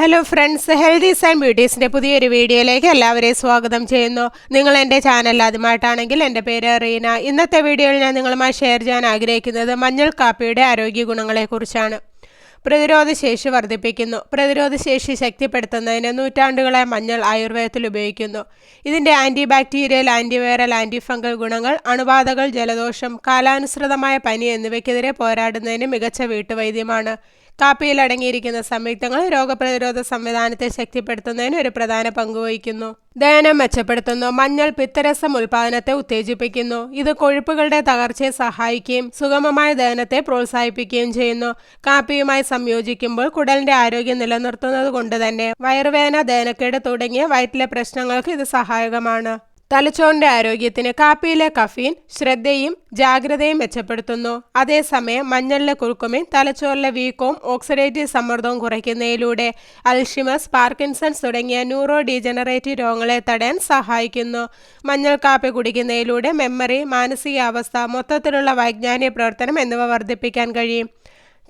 Hello friends healthies and ബ്യൂട്ടീസിന്റെ പുതിയൊരു വീഡിയോയിലേക്ക് എല്ലാവരെയും സ്വാഗതം ചെയ്യുന്നു. നിങ്ങൾ എന്റെ ചാനൽ ആദ്യമായിട്ടാണെങ്കിൽ എന്റെ പേര് റീന. ഇന്നത്തെ വീഡിയോയിൽ ഞാൻ നിങ്ങളുമായി ഷെയർ ചെയ്യാൻ ആഗ്രഹിക്കുന്നത് മഞ്ഞൾ കാപ്പിയുടെ ആരോഗ്യ ഗുണങ്ങളെക്കുറിച്ചാണ് പ്രതിരോധശേഷി വർദ്ധിപ്പിക്കുന്നു. പ്രതിരോധശേഷി ശക്തിപ്പെടുത്തുന്നതിന് നൂറ്റാണ്ടുകളായി മഞ്ഞൾ ആയുർവേദത്തിൽ ഉപയോഗിക്കുന്നു. ഇതിന്റെ ആന്റി ബാക്ടീരിയൽ ആന്റിവൈറൽ ആന്റിഫംഗൽ ഗുണങ്ങൾ അണുബാധകൾ ജലദോഷം കാലാനുസൃതമായ പനി എന്നിവയ്ക്കെതിരെ പോരാടുന്നതിന് മികച്ച വീട്ടുവൈദ്യമാണ്. കാപ്പിയിൽ അടങ്ങിയിരിക്കുന്ന സംയുക്തങ്ങൾ രോഗപ്രതിരോധ സംവിധാനത്തെ ശക്തിപ്പെടുത്തുന്നതിന് ഒരു പ്രധാന പങ്കുവഹിക്കുന്നു ദഹനം മെച്ചപ്പെടുത്തുന്നു. മഞ്ഞൾ പിത്തരസം ഉൽപാദനത്തെ ഉത്തേജിപ്പിക്കുന്നു. ഇത് കൊഴുപ്പുകളുടെ തകർച്ചയെ സഹായിക്കുകയും സുഗമമായ ദഹനത്തെ പ്രോത്സാഹിപ്പിക്കുകയും ചെയ്യുന്നു. കാപ്പിയുമായി സംയോജിക്കുമ്പോൾ കുടലിന്റെ ആരോഗ്യം നിലനിർത്തുന്നത് കൊണ്ട് തന്നെ വയറുവേദന ദഹനക്കേട് തുടങ്ങിയ വയറ്റിലെ പ്രശ്നങ്ങൾക്ക് ഇത് സഹായകമാണ്. തലച്ചോറിന്റെ ആരോഗ്യത്തിന് കാപ്പിയിലെ കഫീൻ ശ്രദ്ധയും ജാഗ്രതയും മെച്ചപ്പെടുത്തുന്നു. അതേസമയം മഞ്ഞളിലെ കുറുക്കുമേ തലച്ചോറിലെ വീക്കവും ഓക്സിഡേറ്റീവ് സമ്മർദ്ദവും കുറയ്ക്കുന്നതിലൂടെ അൽഷിമസ് പാർക്കിൻസൺസ് തുടങ്ങിയ ന്യൂറോ ഡീജനറേറ്റീവ് രോഗങ്ങളെ തടയാൻ സഹായിക്കുന്നു. മഞ്ഞൾ കാപ്പി കുടിക്കുന്നതിലൂടെ മെമ്മറി മാനസികാവസ്ഥ മൊത്തത്തിലുള്ള വൈജ്ഞാനിക പ്രവർത്തനം എന്നിവ വർദ്ധിപ്പിക്കാൻ കഴിയും.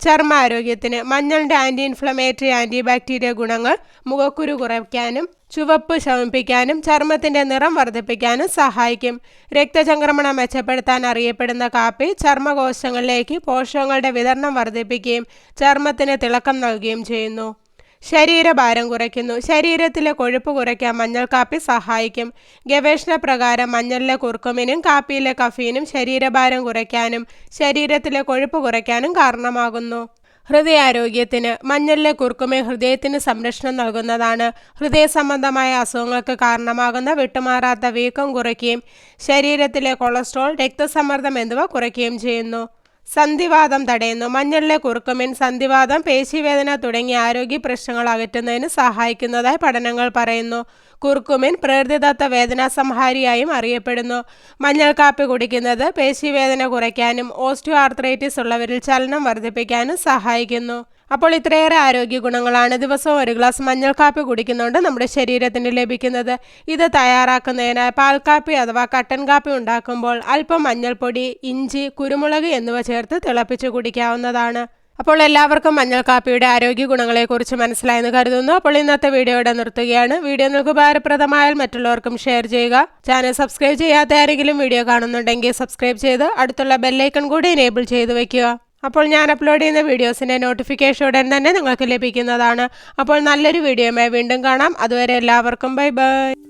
ചർമ്മ ആരോഗ്യത്തിന് മഞ്ഞളിന്റെ ആന്റി ഇൻഫ്ലമേറ്ററി ആന്റി ബാക്ടീരിയ ഗുണങ്ങൾ മുഖക്കുരു കുറയ്ക്കാനും ചുവപ്പ് ശമിപ്പിക്കാനും ചർമ്മത്തിന്റെ നിറം വർദ്ധിപ്പിക്കാനും സഹായിക്കും. രക്തചംക്രമണം മെച്ചപ്പെടുത്താൻ അറിയപ്പെടുന്ന കാപ്പി ചർമ്മകോശങ്ങളിലേക്ക് പോഷകങ്ങളുടെ വിതരണം വർദ്ധിപ്പിക്കുകയും ചർമ്മത്തിന് തിളക്കം നൽകുകയും ചെയ്യുന്നു. ശരീരഭാരം കുറയ്ക്കുന്നു. ശരീരത്തിലെ കൊഴുപ്പ് കുറയ്ക്കാൻ മഞ്ഞൾ കാപ്പി സഹായിക്കും. ഗവേഷണ പ്രകാരം മഞ്ഞളിലെ കുർക്കുമിനും കാപ്പിയിലെ കഫീനും ശരീരഭാരം കുറയ്ക്കാനും ശരീരത്തിലെ കൊഴുപ്പ് കുറയ്ക്കാനും കാരണമാകുന്നു. ഹൃദയാരോഗ്യത്തിന് മഞ്ഞളിലെ കുർക്കുമെ ഹൃദയത്തിന് സംരക്ഷണം നൽകുന്നതാണ്. ഹൃദയ സംബന്ധമായ അസുഖങ്ങൾക്ക് കാരണമാകുന്ന വിട്ടുമാറാത്ത വീക്കം കുറയ്ക്കുകയും ശരീരത്തിലെ കൊളസ്ട്രോൾ രക്തസമ്മർദ്ദം എന്നിവ കുറയ്ക്കുകയും ചെയ്യുന്നു. സന്ധിവാദം തടയുന്നു. മഞ്ഞളിലെ കുറുക്കുമിൻ സന്ധിവാദം പേശിവേദന തുടങ്ങിയ ആരോഗ്യ പ്രശ്നങ്ങൾ അകറ്റുന്നതിന് സഹായിക്കുന്നതായി പഠനങ്ങൾ പറയുന്നു. കുറുക്കുമിൻ പ്രകൃതിദത്ത വേദനാ സംഹാരിയായും അറിയപ്പെടുന്നു. മഞ്ഞൾ കാപ്പി കുടിക്കുന്നത് പേശിവേദന കുറയ്ക്കാനും ഓസ്റ്റിയോ ആർത്രൈറ്റിസ് ഉള്ളവരിൽ ചലനം വർദ്ധിപ്പിക്കാനും സഹായിക്കുന്നു. അപ്പോൾ ഇത്രയേറെ ആരോഗ്യ ഗുണങ്ങളാണ് ദിവസവും ഒരു ഗ്ലാസ് മഞ്ഞൾ കാപ്പി കുടിക്കുന്നതുകൊണ്ട് നമ്മുടെ ശരീരത്തിന് ലഭിക്കുന്നത്. ഇത് തയ്യാറാക്കുന്നതിന് പാൽക്കാപ്പി അഥവാ കട്ടൻ കാപ്പി ഉണ്ടാക്കുമ്പോൾ അല്പം മഞ്ഞൾപ്പൊടി ഇഞ്ചി കുരുമുളക് എന്നിവ ചേർത്ത് തിളപ്പിച്ച് കുടിക്കാവുന്നതാണ്. അപ്പോൾ എല്ലാവർക്കും മഞ്ഞൾ കാപ്പിയുടെ ആരോഗ്യ ഗുണങ്ങളെക്കുറിച്ച് മനസ്സിലായെന്ന് കരുതുന്നു. അപ്പോൾ ഇന്നത്തെ വീഡിയോ ഇവിടെ നിർത്തുകയാണ്. വീഡിയോ നിങ്ങൾക്ക് ഉപകാരപ്രദമായാൽ മറ്റുള്ളവർക്കും ഷെയർ ചെയ്യുക. ചാനൽ സബ്സ്ക്രൈബ് ചെയ്യാത്ത ആരെങ്കിലും വീഡിയോ കാണുന്നുണ്ടെങ്കിൽ സബ്സ്ക്രൈബ് ചെയ്ത് അടുത്തുള്ള ബെല്ലൈക്കൺ കൂടി എനേബിൾ ചെയ്ത് വയ്ക്കുക അപ്പോൾ ഞാൻ അപ്ലോഡ് ചെയ്യുന്ന വീഡിയോസിന്റെ നോട്ടിഫിക്കേഷൻ ഉടൻ തന്നെ നിങ്ങൾക്ക് ലഭിക്കുന്നതാണ്. അപ്പോൾ നല്ലൊരു വീഡിയോയുമായി വീണ്ടും കാണാം. അതുവരെ എല്ലാവർക്കും ബൈ ബൈ